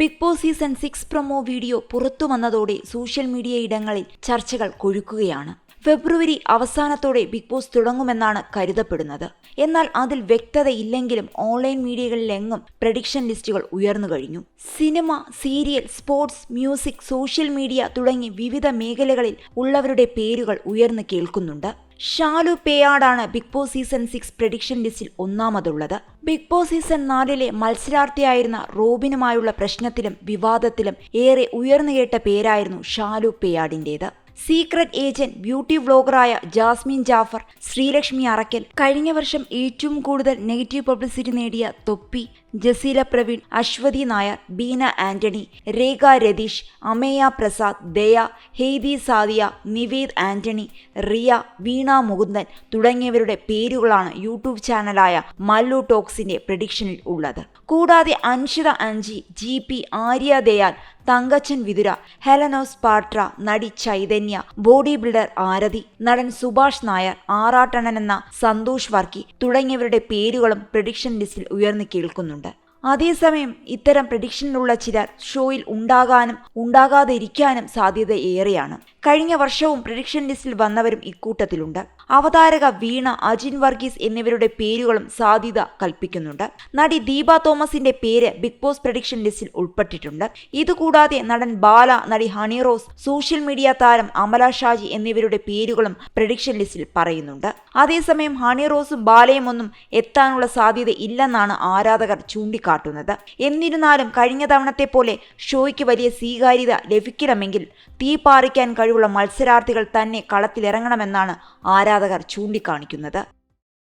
Bigg Boss season six promo video പുറത്തു വന്നതോടെ social media ഇടങ്ങളിൽ ചർച്ചകൾ കൊഴുക്കുകയാണ്. ഫെബ്രുവരി അവസാനത്തോടെ ബിഗ് ബോസ് തുടങ്ങുമെന്നാണ് കരുതപ്പെടുന്നത്. എന്നാൽ അതിൽ വ്യക്തതയില്ലെങ്കിലും ഓൺലൈൻ മീഡിയകളിലെങ്ങും പ്രഡിക്ഷൻ ലിസ്റ്റുകൾ ഉയർന്നു കഴിഞ്ഞു. Cinema serial sports music social media തുടങ്ങി വിവിധ മേഖലകളിൽ ഉള്ളവരുടെ പേരുകൾ ഉയർന്നു കേൾക്കുന്നുണ്ട്. Shalu പേയാടാണ് Bigg Boss season six prediction ലിസ്റ്റിൽ ഒന്നാമതുള്ളത്. ബിഗ് ബോസ് സീസൺ നാലിലെ മത്സരാർത്ഥിയായിരുന്ന റോബിനുമായുള്ള പ്രശ്നത്തിലും വിവാദത്തിലും ഏറെ ഉയർന്നുകേട്ട പേരായിരുന്നു ഷാലു പേയാടിന്റേത്. സീക്രട്ട് ഏജന്റ് ബ്യൂട്ടി വ്ലോഗറായ ജാസ്മിൻ ജാഫർ ശ്രീലക്ഷ്മി അറക്കൽ. കഴിഞ്ഞ വർഷം ഏറ്റവും കൂടുതൽ നെഗറ്റീവ് പബ്ലിസിറ്റി നേടിയ തൊപ്പി ജസീല പ്രവീൺ അശ്വതി നായർ ബീന ആന്റണി രേഖ രതീഷ് അമേയ പ്രസാദ് ദയ ഹെയ്തി സാദിയ നിവേദ് ആന്റണി റിയ വീണ മുകുന്ദൻ തുടങ്ങിയവരുടെ പേരുകളാണ് യൂട്യൂബ് ചാനലായ മല്ലു ടോക്സിന്റെ പ്രഡിക്ഷനിൽ ഉള്ളത്. കൂടാതെ Anshitha Anchi G P Arya Dayal Thankachan Vithura Helen of പാട്ര നടി ചൈതന്യ ബോഡി ബിൽഡർ ആരതി നടൻ സുഭാഷ് നായർ ആറാട്ടണൻ എന്ന സന്തോഷ് വർക്കി തുടങ്ങിയവരുടെ പേരുകളും പ്രഡിക്ഷൻ ലിസ്റ്റിൽ ഉയർന്നു കേൾക്കുന്നുണ്ട്. അതേസമയം ഇത്തരം പ്രഡിക്ഷനിലുള്ള ചിലർ ഷോയിൽ ഉണ്ടാകാനും ഉണ്ടാകാതിരിക്കാനും സാധ്യത ഏറെയാണ്. കഴിഞ്ഞ വർഷവും പ്രഡിക്ഷൻ ലിസ്റ്റിൽ വന്നവരും ഇക്കൂട്ടത്തിലുണ്ട്. അവതാരക വീണ അജിൻ വർഗീസ് എന്നിവരുടെ പേരുകളും സാധ്യത കൽപ്പിക്കുന്നുണ്ട്. നടി ദീപ തോമസിന്റെ പേര് ബിഗ് ബോസ് പ്രഡിക്ഷൻ ലിസ്റ്റിൽ ഉൾപ്പെട്ടിട്ടുണ്ട്. ഇതുകൂടാതെ നടൻ ബാല നടി ഹണി റോസ് സോഷ്യൽ മീഡിയ താരം അമല ഷാജി എന്നിവരുടെ പേരുകളും പ്രഡിക്ഷൻ ലിസ്റ്റിൽ പറയുന്നുണ്ട്. അതേസമയം ഹണി റോസും ബാലയും ഒന്നും എത്താനുള്ള സാധ്യത ഇല്ലെന്നാണ് ആരാധകർ ചൂണ്ടിക്കാട്ടുന്നത്. എന്നിരുന്നാലും കഴിഞ്ഞ തവണത്തെ പോലെ ഷോയ്ക്ക് വലിയ സ്വീകാര്യത ലഭിക്കണമെങ്കിൽ തീ പാറിക്കാൻ കഴിവുള്ള മത്സരാർത്ഥികൾ തന്നെ കളത്തിലിറങ്ങണമെന്നാണ് ആരാധകർ ചൂണ്ടിക്കാണിക്കുന്നത്.